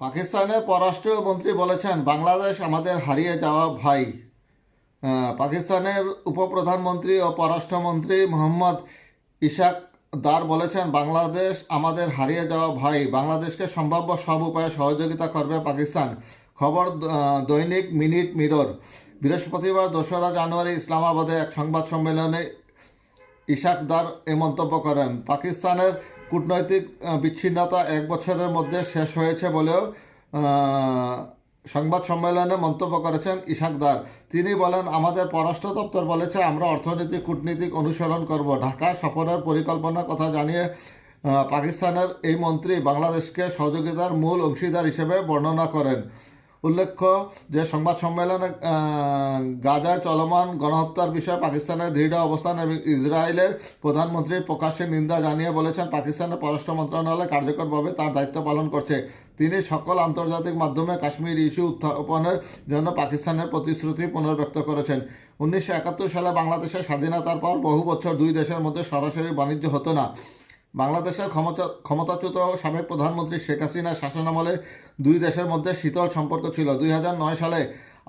পাকিস্তানের পররাষ্ট্রমন্ত্রী বলেছেন, বাংলাদেশ আমাদের হারিয়ে যাওয়া ভাই। পাকিস্তানের উপপ্রধানমন্ত্রী ও পররাষ্ট্রমন্ত্রী মোহাম্মদ ইশাক দার বলেছেন, বাংলাদেশ আমাদের হারিয়ে যাওয়া ভাই। বাংলাদেশকে সম্ভাব্য সব উপায়ে সহযোগিতা করবে পাকিস্তান। খবর দৈনিক মিনিট মিরর। বৃহস্পতিবার দোসরা জানুয়ারি ইসলামাবাদে এক সংবাদ সম্মেলনে ইশাকদার এ মন্তব্য করেন, পাকিস্তানের কূটনৈতিক বিচ্ছিন্নতা এক বছরের মধ্যে শেষ হয়েছে বলেও সংবাদ সম্মেলনে মন্তব্য করেছেন ইশাকদার তিনি বলেন, আমাদের পররাষ্ট্র দপ্তর বলেছে, আমরা অর্থনৈতিক, কূটনীতিক অনুসরণ করব। ঢাকা সফরের পরিকল্পনার কথা জানিয়ে পাকিস্তানের এই মন্ত্রী বাংলাদেশকে সহযোগিতার মূল অংশীদার হিসেবে বর্ণনা করেন। উল্লেখ্য যে সংবাদ সম্মেলনে গাজায় চলমান গণহত্যার বিষয়ে পাকিস্তানের দৃঢ় অবস্থান এবং ইসরায়েলের প্রধানমন্ত্রীর প্রকাশ্যে নিন্দা জানিয়ে বলেছেন, পাকিস্তানের পররাষ্ট্র মন্ত্রণালয় কার্যকরভাবে তার দায়িত্ব পালন করছে। তিনি সকল আন্তর্জাতিক মাধ্যমে কাশ্মীর ইস্যু উত্থাপনের জন্য পাকিস্তানের প্রতিশ্রুতি পুনর্ব্যক্ত করেছেন। উনিশশো একাত্তর সালে বাংলাদেশের স্বাধীনতার পর বহু বছর দুই দেশের মধ্যে সরাসরি বাণিজ্য হতো না। বাংলাদেশের ক্ষমতা, ক্ষমতাচ্যুত সাবেক প্রধানমন্ত্রী শেখ হাসিনার শাসনামলে দুই দেশের মধ্যে শীতল সম্পর্ক ছিল। দুই হাজার নয় সালে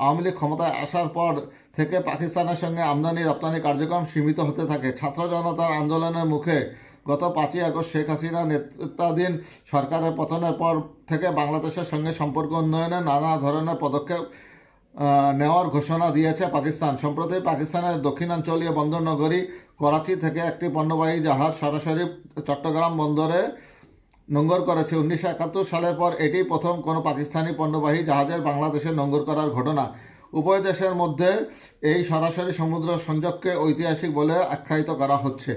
আওয়ামী লীগ ক্ষমতায় আসার পর থেকে পাকিস্তানের সঙ্গে আমদানি, রপ্তানি কার্যক্রম সীমিত হতে থাকে। ছাত্র জনতার আন্দোলনের মুখে গত পাঁচই আগস্ট শেখ হাসিনা নেতৃত্বাধীন সরকারের পতনের পর থেকে বাংলাদেশের সঙ্গে সম্পর্ক উন্নয়নে নানা ধরনের পদক্ষেপ নেওয়ার ঘোষণা দিয়েছে পাকিস্তান। সম্প্রতি পাকিস্তানের দক্ষিণাঞ্চলীয় বন্দর নগরী করাচি থেকে একটি পণ্যবাহী জাহাজ সরাসরি চট্টগ্রাম বন্দরে নোঙ্গর করেছে। উনিশশো একাত্তর সালের পর এটি প্রথম কোনো পাকিস্তানি পণ্যবাহী জাহাজের বাংলাদেশে নোঙ্গর করার ঘটনা। উভয় দেশের মধ্যে এই সরাসরি সমুদ্র সংযোগকে ঐতিহাসিক বলে আখ্যায়িত করা হচ্ছে।